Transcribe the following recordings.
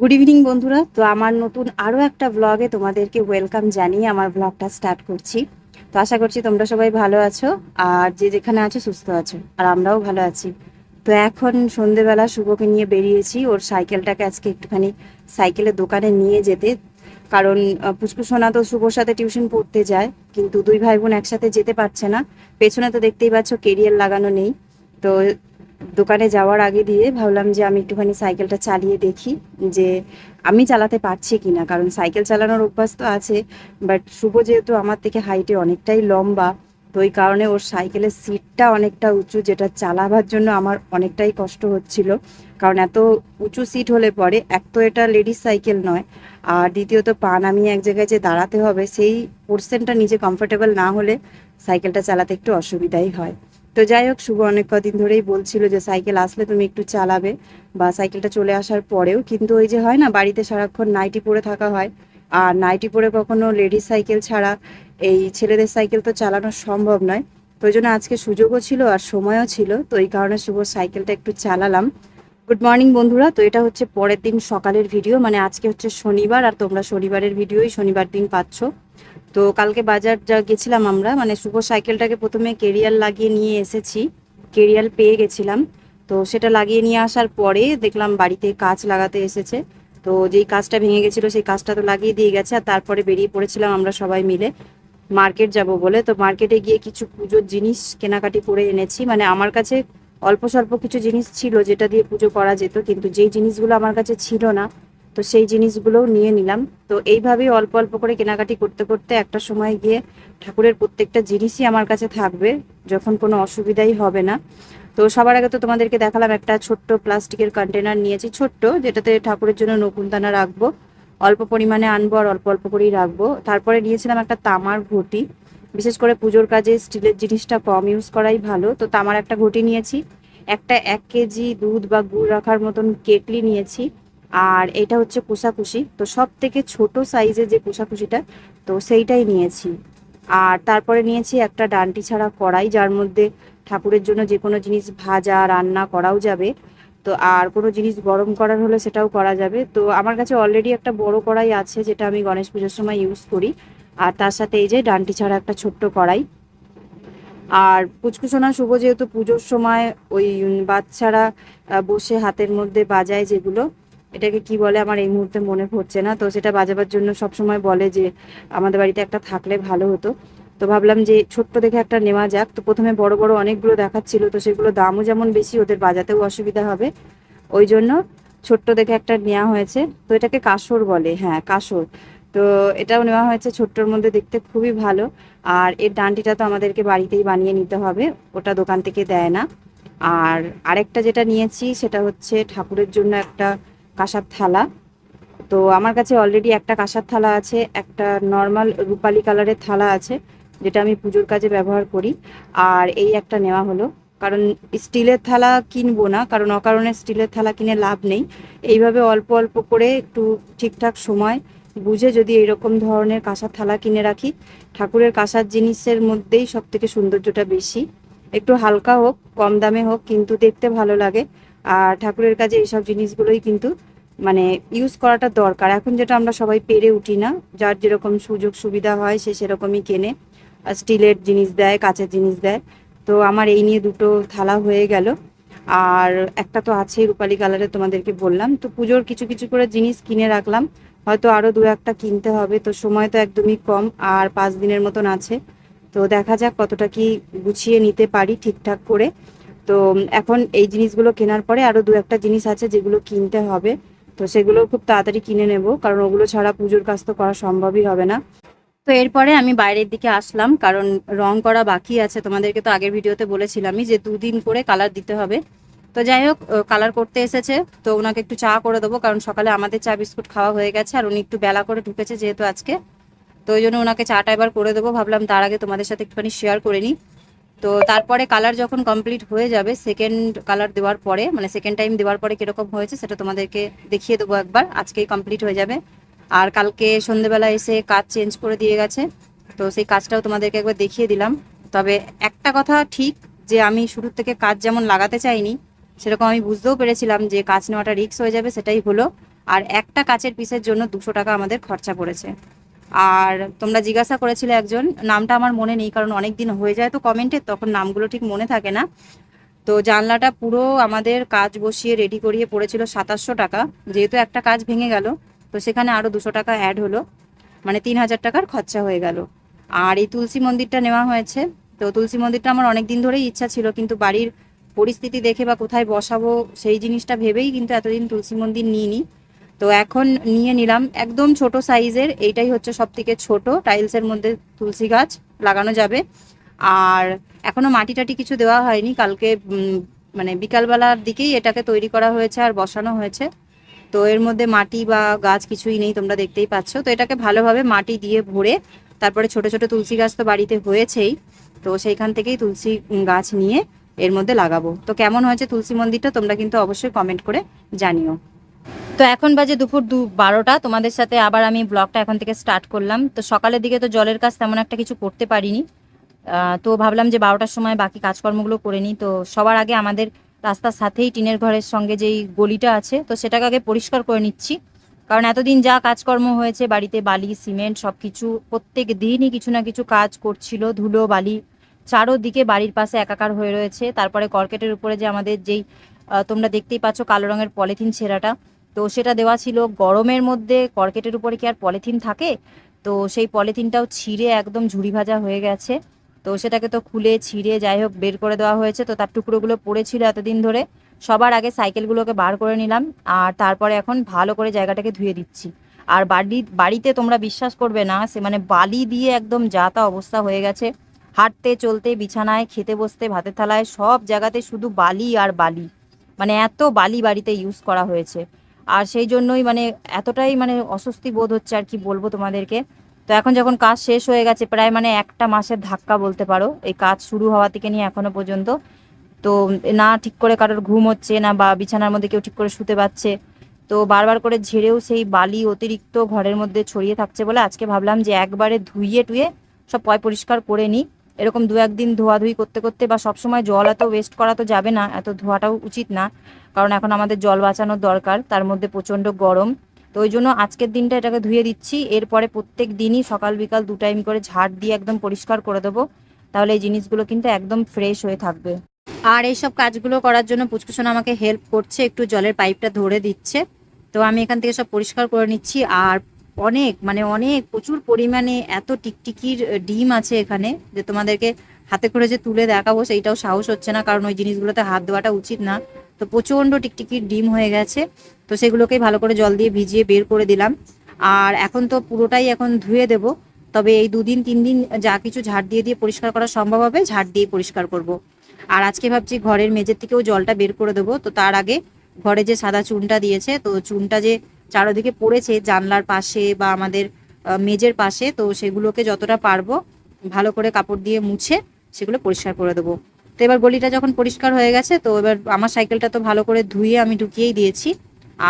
Good evening বন্ধুরা। তো আমার নতুন আরও একটা ব্লগে তোমাদেরকে ওয়েলকাম জানিয়ে আমার ব্লগটা স্টার্ট করছি। তো আশা করছি তোমরা সবাই ভালো আছো আর যে যেখানে আছো সুস্থ আছো, আর আমরাও ভালো আছি। তো এখন সন্ধেবেলা শুভকে নিয়ে বেরিয়েছি। ওর সাইকেলটাকে আজকে একটুখানি সাইকেলের দোকানে নিয়ে যেতে। কারণ পুষ্পুসোনা তো শুভর সাথে টিউশন পড়তে যায়, কিন্তু দুই ভাই বোন একসাথে যেতে পারছে না। পেছনে তো দেখতেই পাচ্ছ কেরিয়ার লাগানো নেই। তো দোকানে যাওয়ার আগে দিয়ে ভাবলাম যে আমি একটুখানি সাইকেলটা চালিয়ে দেখি যে আমি চালাতে পারছি কি না কারণ সাইকেল চালানোর অভ্যাস তো আছে বাট শুভ যেহেতু আমার থেকে হাইটে অনেকটাই লম্বা, তো ওই কারণে ওর সাইকেলের সিটটা অনেকটা উঁচু, যেটা চালাবার জন্য আমার অনেকটাই কষ্ট হচ্ছিল, কারণ এত উঁচু সিট হলে পরে এক তো এটা লেডিস সাইকেল নয়, আর দ্বিতীয়ত পা নামিয়ে এক জায়গায় যে দাঁড়াতে হবে, সেই পোর্শনটা নিজে কমফোর্টেবল না হলে সাইকেলটা চালাতে একটু অসুবিধাই হয়। তো যাই হোক, শুভ অনেক কদিন ধরেই বলছিল যে সাইকেল আসলে তুমি একটু চালাবে বা সাইকেলটা চলে আসার পরেও। কিন্তু ওই যে হয় না, বাড়িতে সারাক্ষণ নাইটি পরে থাকা হয়। আর নাইটি পরে কখনো লেডিস সাইকেল ছাড়া এই ছেলেদের সাইকেল তো চালানো সম্ভব নয়। তো জন্য আজকে সুযোগও ছিল আর সময়ও ছিল। তো এই কারণে শুভ সাইকেলটা একটু চালালাম। গুড মর্নিং বন্ধুরা, তো এটা হচ্ছে পরের দিন সকালের ভিডিও মানে আজকে হচ্ছে শনিবার, আর তোমরা শনিবারের ভিডিওই শনিবার দিন পাচ্ছ। তো কালকে বাজার যা গেছিলাম আমরা মানে শুভ সাইকেলটাকে প্রথমে কেরিয়ার লাগিয়ে নিয়ে এসেছি কেরিয়ার পেয়ে গেছিলাম। তো সেটা লাগিয়ে নিয়ে আসার পরে দেখলাম বাড়িতে কাজ লাগাতে এসেছে। তো যেই কাজটা ভেঙে গেছিল সেই কাজটা তো লাগিয়ে দিয়ে গেছে আর তারপরে বেরিয়ে পড়েছিলাম আমরা সবাই মিলে মার্কেট যাব বলে। তো মার্কেটে গিয়ে কিছু পুজোর জিনিস কেনাকাটি করে এনেছি। মানে আমার কাছে অল্প স্বল্প কিছু জিনিস ছিল যেটা দিয়ে পুজো করা যেত, কিন্তু যেই জিনিসগুলো আমার কাছে ছিল না তো সেই জিনিসগুলোও নিয়ে নিলাম। তো এইভাবেই অল্প অল্প করে কেনাকাটি করতে করতে একটা সময় গিয়ে ঠাকুরের প্রত্যেকটা জিনিসই আমার কাছে থাকবে, যখন কোনো অসুবিধাই হবে না। তো সবার আগে তো তোমাদেরকে দেখালাম একটা ছোট্ট প্লাস্টিকের কন্টেনার নিয়েছি, ছোট্ট, যেটাতে ঠাকুরের জন্য নকুনদানা রাখব। অল্প পরিমাণে আনব আর অল্প অল্প করেই রাখব। তারপরে নিয়েছিলাম একটা তামার ঘটি। বিশেষ করে পুজোর কাজে স্টিলের জিনিসটা কম ইউজ করাই ভালো। তো তামার একটা ঘটি নিয়েছি, একটা এক কেজি দুধ বা গুড় রাখার মতন কেটলি নিয়েছি। আর এটা হচ্ছে কুশাকুশি তো সব থেকে ছোট সাইজের যে কুশাকুশিটা তো সেইটাই নিয়েছি। আর তারপরে নিয়েছি একটা ডান্টি ছাড়া কড়াই, যার মধ্যে ঠাকুরের জন্য যে কোনো জিনিস ভাজা, রান্না করাও যাবে। তো আর কোনো জিনিস গরম করার হলে সেটাও করা যাবে। তো আমার কাছে অলরেডি একটা বড় কড়াই আছে, যেটা আমি গণেশ পুজোর সময় ইউজ করি। আর তার সাথে এই যে ডান্টি ছাড়া একটা ছোট্ট কড়াই। আর পুচকুসোনা শুভ যেহেতু পুজোর সময় ওই বাচ্চারা বসে হাতের মধ্যে বাজায় যেগুলো এটাকে কি বলে আমার এই মুহূর্তে মনে পড়ছে না। তো সেটা বাজাবার জন্য সব সময় বলে যে, আমাদের বাড়িতে একটা থাকলে ভালো হতো। তো ভাবলাম যে, ছোট্ট দেখে একটা নেওয়া যাক। তো প্রথমে বড় বড় অনেকগুলো দেখাচ্ছিল। তো সেগুলো দামও যেমন বেশি, ওদের বাজাতেও অসুবিধা হবে। ওই জন্য ছোট্ট দেখে একটা নেওয়া হয়েছে। তো এটাকে কাসর বলে হ্যাঁ কাসর। তো এটাও নেওয়া হয়েছে ছোট্টর মধ্যে দেখতে খুবই ভালো। আর এর ডান্ডিটা তো আমাদেরকে বাড়িতেই বানিয়ে নিতে হবে। ওটা দোকান থেকে দেয় না। আর আরেকটা যেটা নিয়েছি, সেটা হচ্ছে ঠাকুরের জন্য একটা কাঁসার থালা। তো আমার কাছে অলরেডি একটা কাঁসার থালা আছে, একটা নর্মাল রূপালি কালারের থালা আছে, যেটা আমি পুজোর কাজে ব্যবহার করি। আর এই একটা নেওয়া হলো। কারণ স্টিলের থালা কিনবো না, কারণ অকারণে স্টিলের থালা কিনে লাভ নেই। এইভাবে অল্প অল্প করে একটু ঠিকঠাক সময় বুঝে যদি এরকম ধরনের কাঁসার থালা কিনে রাখি, ঠাকুরের কাঁসার জিনিসের মধ্যেই সব থেকে সৌন্দর্যটা বেশি। একটু হালকা হোক, কম দামে হোক, কিন্তু দেখতে ভালো লাগে। আর ঠাকুরের কাজে এইসব জিনিসগুলোই কিন্তু মানে ইউজ করাটা দরকার। এখন যেটা আমরা সবাই পেরে উঠি না, যার যেরকম সুযোগ সুবিধা হয় সে সেরকমই কেনে। স্টিলের জিনিস দেয়, কাঁচের জিনিস দেয়। তো আমার এই নিয়ে দুটো থালা হয়ে গেল। আর একটা তো আছেই রূপালি কালারে তোমাদেরকে বললাম। তো পুজোর কিছু কিছু করে জিনিস কিনে রাখলাম। হয়তো আরও দু একটা কিনতে হবে। তো সময় তো একদমই কম আর পাঁচ দিনের মতন আছে। তো দেখা যাক কতটা কি গুছিয়ে নিতে পারি ঠিকঠাক করে। তো এখন এই জিনিসগুলো কেনার পরে আরও দু একটা জিনিস আছে যেগুলো কিনতে হবে। তো সেগুলো খুব তাড়াতাড়ি কিনে নেব, কারণ ওগুলো ছাড়া পুজোর কাজ তো করা সম্ভবই হবে না। তো এরপরে আমি বাইরের দিকে আসলাম, কারণ রং করা বাকি আছে। তোমাদেরকে তো আগের ভিডিওতে বলেছিলামই যে দুদিন করে কালার দিতে হবে। তো যাই হোক কালার করতে এসেছে, তো ওনাকে একটু চা করে দেবো, কারণ সকালে আমাদের চা বিস্কুট খাওয়া হয়ে গেছে, আর উনি একটু বেলা করে ঢুকেছে যেহেতু আজকে। তো ওই জন্য ওনাকে চাটা এবার করে দেবো, ভাবলাম তার আগে তোমাদের সাথে একটুখানি শেয়ার করে নিই। তো তারপরে কালার যখন কমপ্লিট হয়ে যাবে সেকেন্ড কালার দেওয়ার পরে মানে সেকেন্ড টাইম দেওয়ার পরে কীরকম হয়েছে সেটা তোমাদেরকে দেখিয়ে দেবো একবার। আজকেই কমপ্লিট হয়ে যাবে। আর কালকে সন্ধেবেলা এসে কাজ চেঞ্জ করে দিয়ে গেছে। তো সেই কাজটাও তোমাদেরকে একবার দেখিয়ে দিলাম। তবে একটা কথা ঠিক, যে আমি শুরু থেকে কাজ যেমন লাগাতে চাইনি, সেরকম আমি বুঝতেও পেরেছিলাম যে কাজ নেওয়াটা রিস্ক হয়ে যাবে, সেটাই হলো। আর একটা কাচের পিসের জন্য দুশো টাকা আমাদের খরচা পড়েছে। আর তোমরা জিজ্ঞাসা করেছিলে একজন, নামটা আমার মনে নেই কারণ অনেক দিন হয়ে যায় তো কমেন্টে তখন নামগুলো ঠিক মনে থাকে না। তো জানলাটা পুরো আমাদের কাজ বসিয়ে রেডি করিয়ে পড়েছিল সাতাশশো টাকা, যেহেতু একটা কাজ ভেঙে গেল, তো সেখানে আরও দুশো টাকা অ্যাড হলো মানে তিন হাজার টাকার খরচা হয়ে গেল। আর এই তুলসী মন্দিরটা নেওয়া হয়েছে, তো তুলসী মন্দিরটা আমার অনেক দিন ধরেই ইচ্ছা ছিল, কিন্তু বাড়ির পরিস্থিতি দেখে বা কোথায় বসাবো সেই জিনিসটা ভেবেই কিন্তু এতদিন তুলসী মন্দির নিইনি। তো এখন নিয়ে নিলাম একদম ছোট সাইজের, এইটাই হচ্ছে সব থেকে ছোটো টাইলসের মধ্যে তুলসী গাছ লাগানো যাবে। আর এখনও মাটি টাটি কিছু দেওয়া হয়নি, কালকে মানে বিকালবেলার দিকেই এটাকে তৈরি করা হয়েছে আর বসানো হয়েছে। তো এর মধ্যে মাটি বা গাছ কিছুই নেই, তোমরা দেখতেই পাচ্ছ। তো এটাকে ভালোভাবে মাটি দিয়ে ভরে, তারপরে ছোট ছোট তুলসী গাছ তো বাড়িতে হয়েছেই, তো সেইখান থেকেই তুলসী গাছ নিয়ে এর মধ্যে লাগাবো। তো কেমন হয়েছে তুলসী মন্দিরটা তোমরা কিন্তু অবশ্যই কমেন্ট করে জানিও। তো এখন বাজে দুপুর দু বারোটা। তোমাদের সাথে আবার আমি ব্লগটা এখন থেকে স্টার্ট করলাম। তো সকালের দিকে তো জলের কাজ তেমন একটা কিছু করতে পারিনি। তো ভাবলাম যে বারোটার সময় বাকি কাজকর্মগুলো করে নিই। তো সবার আগে আমাদের রাস্তার সাথেই টিনের ঘরের সঙ্গে যেই গলিটা আছে, তো সেটাকে আগে পরিষ্কার করে নিচ্ছি। কারণ এতদিন যা কাজকর্ম হয়েছে, বাড়িতে বালি, সিমেন্ট সব কিছু প্রত্যেক দিনই কিছু না কিছু কাজ করছিল। ধুলো, বালি, চারোদিকে বাড়ির পাশে একাকার হয়ে রয়েছে। তারপরে কর্কেটের উপরে যে আমাদের যেই তোমরা দেখতেই পাচ্ছ কালো রঙের পলিথিন ছেঁড়াটা। তো সেটা দেওয়া ছিল গরমের মধ্যে কর্কেটের উপরে কি আর পলিথিন থাকে? তো সেই পলিথিনটাও ছিঁড়ে একদম ঝুড়ি ভাজা হয়ে গেছে। তো সেটাকে তো খুলে ছিঁড়ে যাই হোক বের করে দেওয়া হয়েছে। তো তার টুকরোগুলো পড়েছিল এতদিন ধরে। সবার আগে সাইকেলগুলোকে বার করে নিলাম আর তারপরে এখন ভালো করে জায়গাটাকে ধুয়ে দিচ্ছি। আর বাড়ি, বাড়িতে তোমরা বিশ্বাস করবে না, সে মানে বালি দিয়ে একদম যা তা অবস্থা হয়ে গেছে। হাঁটতে, চলতে, বিছানায়, খেতে, বসতে, ভাতের থালায় সব জায়গাতে শুধু বালি আর বালি। মানে এত বালি বাড়িতে ইউজ করা হয়েছে। আর সেই জন্যই মানে এতটাই মানে অস্বস্তি বোধ হচ্ছে আর কি বলব তোমাদেরকে। তো এখন যখন কাজ শেষ হয়ে গেছে, প্রায় মানে একটা মাসের ধাক্কা বলতে পারো, এই কাজ শুরু হওয়া থেকে নিয়ে এখনও পর্যন্ত। তো না ঠিক করে কারোর ঘুম হচ্ছে, না বা বিছানার মধ্যে কেউ ঠিক করে শুতে পারছে। তো বারবার করে ঝেড়েও সেই বালি অতিরিক্ত ঘরের মধ্যে ছড়িয়ে থাকছে বলে আজকে ভাবলাম যে একবারে ধুইয়ে টুয়ে সব পয় পরিষ্কার করে নিই। এরকম দু একদিন ধোয়াধুয়ি করতে করতে বা সবসময় জল এত ওয়েস্ট করা তো যাবে না, এত ধোয়াটাও উচিত না। কারণ এখন আমাদের জল বাঁচানোর দরকার, তার মধ্যে প্রচণ্ড গরম। তো ওই জন্য আজকের দিনটা এটাকে ধুয়ে দিচ্ছি। এরপরে প্রত্যেক দিনই সকাল বিকাল দু টাইম করে ঝাড় দিয়ে একদম পরিষ্কার করে দেবো। তাহলে এই জিনিসগুলো কিন্তু একদম ফ্রেশ হয়ে থাকবে। আর এইসব কাজগুলো করার জন্য পুচকুসোনা আমাকে হেল্প করছে, একটু জলের পাইপটা ধরে দিচ্ছে। তো আমি এখান থেকে সব পরিষ্কার করে নিচ্ছি। আর অনেক মানে অনেক, প্রচুর পরিমাণে এত টিকটিকির ডিম আছে এখানে যে তোমাদেরকে হাতে করে যে তুলে দেখাবো সেইটাও সাহস হচ্ছে না, কারণ ওই জিনিসগুলোতে হাত দেওয়াটা উচিত না তো প্রচণ্ড টিকটিকির ডিম হয়ে গেছে, তো সেগুলোকেই ভালো করে জল দিয়ে ভিজিয়ে বের করে দিলাম আর এখন তো পুরোটাই এখন ধুয়ে দেব, তবে এই দুদিন, তিন দিন যা কিছু ঝাড় দিয়ে দিয়ে পরিষ্কার করা সম্ভব হবে, ঝাড় দিয়ে পরিষ্কার করব। আর আজকে ভাবছি ঘরের মেঝের থেকেও জলটা বের করে দেবো, তো তার আগে ঘরে যে সাদা চুনটা দিয়েছে, তো চুনটা যে চারোদিকে পড়েছে জানলার পাশে বা আমাদের মেঝের পাশে। তো সেগুলোকে যতটা পারব ভালো করে কাপড় দিয়ে মুছে সেগুলো পরিষ্কার করে দেবো। তো এবার গলিটা যখন পরিষ্কার হয়ে গেছে, তো এবার আমার সাইকেলটা তো ভালো করে ধুয়ে আমি ঢুকিয়েই দিয়েছি।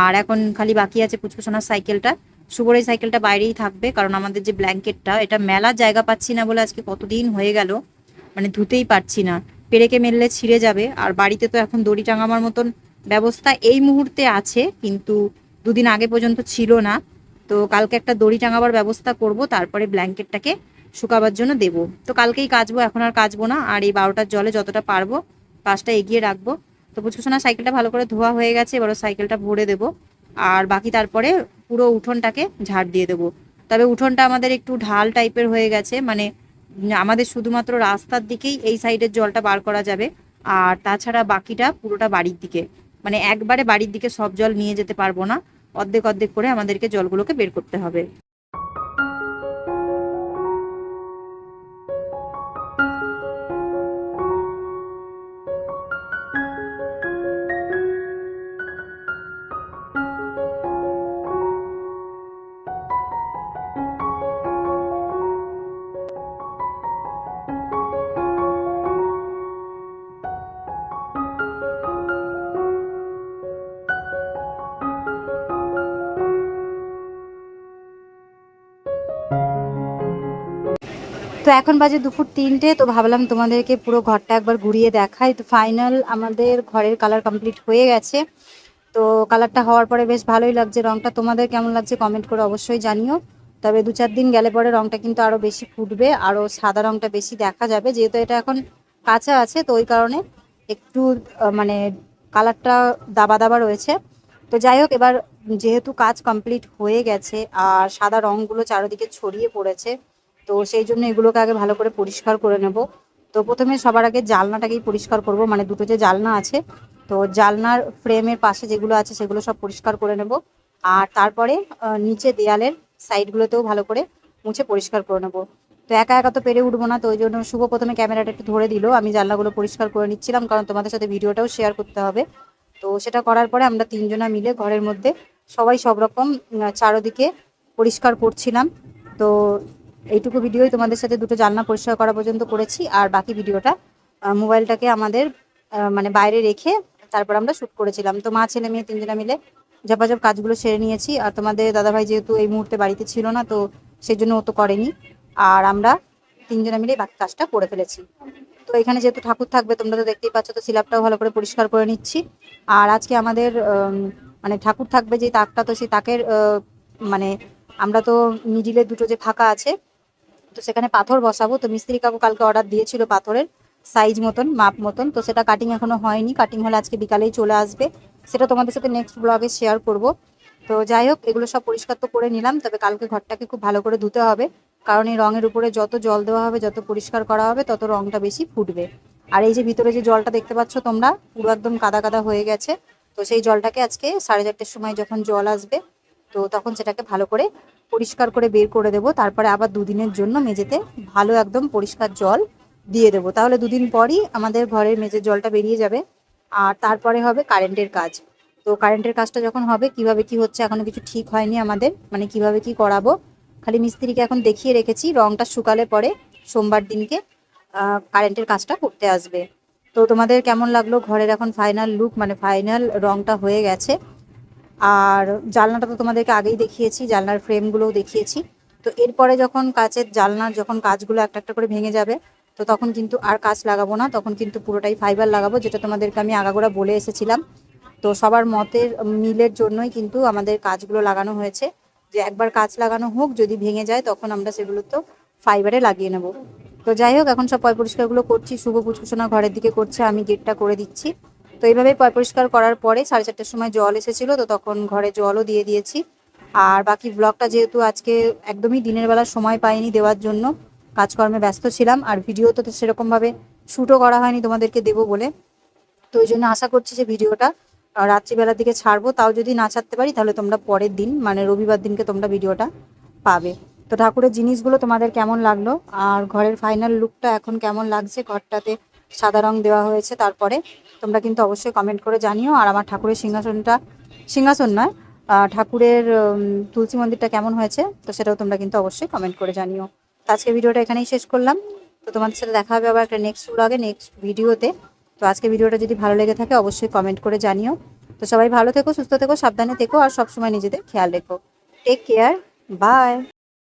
আর এখন খালি বাকি আছে পুচকুসোনার সাইকেলটা। শুভর এই সাইকেলটা বাইরেই থাকবে, কারণ আমাদের যে ব্ল্যাঙ্কেটটা, এটা মেলার জায়গা পাচ্ছি না বলে আজকে কতদিন হয়ে গেল মানে ধুতেই পারছি না। পেরেকে মেললে ছিঁড়ে যাবে, আর বাড়িতে তো এখন দড়ি টাঙাবার মতন ব্যবস্থা এই মুহূর্তে আছে, কিন্তু দুদিন আগে পর্যন্ত ছিল না। তো কালকে একটা দড়ি টাঙাবার ব্যবস্থা করব, তারপরে ব্ল্যাঙ্কেটটাকে শুকাবার জন্য দেব। তো কালকেই কাচবো, এখন আর কাচবো না। আর এই বারোটার জলে যতটা পারব কাজটা এগিয়ে রাখব। তো পুচকুসোনা সাইকেলটা ভালো করে ধোয়া হয়ে গেছে এবার সাইকেলটা ভরে দেবো। আর বাকি তারপরে পুরো উঠোনটাকে ঝাড় দিয়ে দেবো। তবে উঠোনটা আমাদের একটু ঢাল টাইপের হয়ে গেছে মানে আমাদের শুধুমাত্র রাস্তার দিকেই এই সাইডের জলটা বার করা যাবে। আর তাছাড়া বাকিটা পুরোটা বাড়ির দিকে। মানে একবারে বাড়ির দিকে সব জল নিয়ে যেতে পারব না। অর্ধেক অর্ধেক করে আমাদেরকে জলগুলোকে বের করতে হবে। তো এখন বাজে দুপুর তিনটে, তো ভাবলাম তোমাদেরকে পুরো ঘরটা একবার ঘুরিয়ে দেখাই। তো ফাইনাল আমাদের ঘরের কালার কমপ্লিট হয়ে গেছে। তো কালারটা হওয়ার পরে বেশ ভালোই লাগছে রংটা। তোমাদের কেমন লাগছে কমেন্ট করে অবশ্যই জানিও। তবে দু চার দিন গেলে পরে রংটা কিন্তু আরও বেশি ফুটবে আরও সাদা রংটা বেশি দেখা যাবে। যেহেতু এটা এখন কাঁচা আছে, তো ওই কারণে একটু মানে কালারটা দাবা দাবা রয়েছে। তো যাই হোক, এবার যেহেতু কাজ কমপ্লিট হয়ে গেছে, আর সাদা রংগুলো চারিদিকে ছড়িয়ে পড়েছে তো সেই জন্য এগুলোকে আগে ভালো করে পরিষ্কার করে নেব। তো প্রথমে সবার আগে জালনাটাকেই পরিষ্কার করব মানে দুটো যে জালনা আছে, তো জালনার ফ্রেমের পাশে যেগুলো আছে সেগুলো সব পরিষ্কার করে নেব। আর তারপরে নিচে দেয়ালের সাইডগুলোতেও ভালো করে মুছে পরিষ্কার করে নেব। তো একা একা তো পেরে উঠবো না, তো ওই জন্য শুভ প্রথমে ক্যামেরাটা একটু ধরে দিল। আমি জানলাগুলো পরিষ্কার করে নিচ্ছিলাম, কারণ তোমাদের সাথে ভিডিওটাও শেয়ার করতে হবে। তো সেটা করার পরে আমরা তিনজনা মিলে ঘরের মধ্যে সবাই সব রকম চারোদিকে পরিষ্কার করছিলাম। তো এইটুকু ভিডিওই তোমাদের সাথে দুটো জানলা পরিষ্কার করা পর্যন্ত করেছি, আর বাকি ভিডিওটা মোবাইলটাকে আমাদের মানে বাইরে রেখে তারপর আমরা শ্যুট করেছিলাম। তো মা, ছেলে মেয়ে তিনজনা মিলে ঝপাঝপ কাজগুলো সেরে নিয়েছি, আর তোমাদের দাদাভাই যেহেতু এই মুহূর্তে বাড়িতে ছিল না, তো সেই জন্য ও তো করেনি, আর আমরা তিনজনা মিলে বাকি কাজটা করে ফেলেছি। তো এখানে যেহেতু ঠাকুর থাকবে, তোমরা তো দেখতেই পাচ্ছ, তো সিলাপটাও ভালো করে পরিষ্কার করে নিচ্ছি। আর আজকে আমাদের মানে ঠাকুর থাকবে যে তাকটা, তো সেই তাকের মানে আমরা তো মিডিলে দুটো যে ফাঁকা আছে তো সেখানে পাথর বসাবো। তো মিস্ত্রি কাকু কালকে অর্ডার দিয়েছিল পাথরের সাইজ মতন মাপ মতন। তো সেটা কাটিং এখনও হয়নি। কাটিং হলে আজকে বিকালেই চলে আসবে। সেটা তোমাদের সাথে নেক্সট ব্লগে শেয়ার করব। তো যাই হোক, এগুলো সব পরিষ্কার তো করে নিলাম। তবে কালকে ঘরটাকে খুব ভালো করে ধুতে হবে। কারণ এই রঙের উপরে যত জল দেওয়া হবে, যত পরিষ্কার করা হবে, তত রংটা বেশি ফুটবে। আর এই যে ভিতরে যে জলটা দেখতে পাচ্ছ তোমরা, পুরো একদম কাদা কাদা হয়ে গেছে। তো সেই জলটাকে আজকে সাড়ে চারটের সময় যখন জল আসবে, তো তখন সেটাকে ভালো করে পরিষ্কার করে বের করে দেবো, তারপরে আবার দুদিনের জন্য মেঝেতে ভালো একদম পরিষ্কার জল দিয়ে দেবো। তাহলে দুদিন পরই আমাদের ঘরের মেঝের জলটা বেরিয়ে যাবে। আর তারপরে হবে কারেন্টের কাজ। তো কারেন্টের কাজটা যখন হবে, কীভাবে কি হচ্ছে এখনও কিছু ঠিক হয়নি আমাদের মানে কীভাবে কি করাবো, খালি মিস্ত্রিকে এখন দেখিয়ে রেখেছি, রংটা শুকালে পরে সোমবার দিনকে কারেন্টের কাজটা করতে আসবে। তো তোমাদের কেমন লাগল ঘরের এখন ফাইনাল লুক মানে ফাইনাল রংটা হয়ে গেছে। আর জানলাটা তো তোমাদেরকে আগেই দেখিয়েছি জানলার ফ্রেমগুলোও দেখিয়েছি। তো এরপরে যখন কাচের জানলার যখন কাজগুলো একটা একটা করে ভেঙে যাবে, তো তখন কিন্তু আর কাজ লাগাবো না, তখন কিন্তু পুরোটাই ফাইবার লাগাবো, যেটা তোমাদেরকে আমি আগাগোড়া বলে এসেছিলাম। তো সবার মতের মিলের জন্যই কিন্তু আমাদের কাজগুলো লাগানো হয়েছে। যে একবার কাজ লাগানো হোক, যদি ভেঙে যায়, তখন আমরা সেগুলো তো ফাইবারে লাগিয়ে নেব। তো যাই হোক, এখন সব পয় পরিষ্কারগুলো করছি, শুভ পুচকুচনা ঘরের দিকে করছে, আমি গেটটা করে দিচ্ছি। তো এইভাবে পরিষ্কার করার পরে সাড়ে চারটের সময় জল এসেছিল, তো তখন ঘরে জলও দিয়ে দিয়েছি। আর বাকি ব্লগটা যেহেতু আজকে একদমই দিনের বেলা সময় পাইনি দেওয়ার জন্য, কাজকর্মে ব্যস্ত ছিলাম, আর ভিডিও তো সেরকমভাবে শ্যুটও করা হয়নি তোমাদেরকে দেবো বলে। তো ওই জন্য আশা করছি যে ভিডিওটা রাত্রিবেলার দিকে ছাড়বো, তাও যদি না ছাড়তে পারি তাহলে তোমরা পরের দিন মানে রবিবার দিনকে তোমরা ভিডিওটা পাবে। তো ঠাকুরের জিনিসগুলো তোমাদের কেমন লাগল? আর ঘরের ফাইনাল লুকটা এখন কেমন লাগছে? ঘরটাতে সাদা রং দেওয়া হয়েছে তারপরে তোমরা কিন্তু অবশ্যই কমেন্ট করে জানিও। আর আমার ঠাকুরের সিংহাসনটা, সিংহাসন নয় ঠাকুরের তুলসী মন্দিরটা কেমন হয়েছে, তো সেটাও তোমরা কিন্তু অবশ্যই কমেন্ট করে জানিও। তো আজকে ভিডিওটা এখানেই শেষ করলাম। তো তোমাদের সাথে দেখা হবে আবার একটা নেক্সট ব্লগে নেক্সট ভিডিওতে তো আজকে ভিডিওটা যদি ভালো লেগে থাকে অবশ্যই কমেন্ট করে জানিও। তো সবাই ভালো থেকো, সুস্থ থেকো, সাবধানে থেকো, আর সবসময় নিজেদের খেয়াল রেখো। Take care bye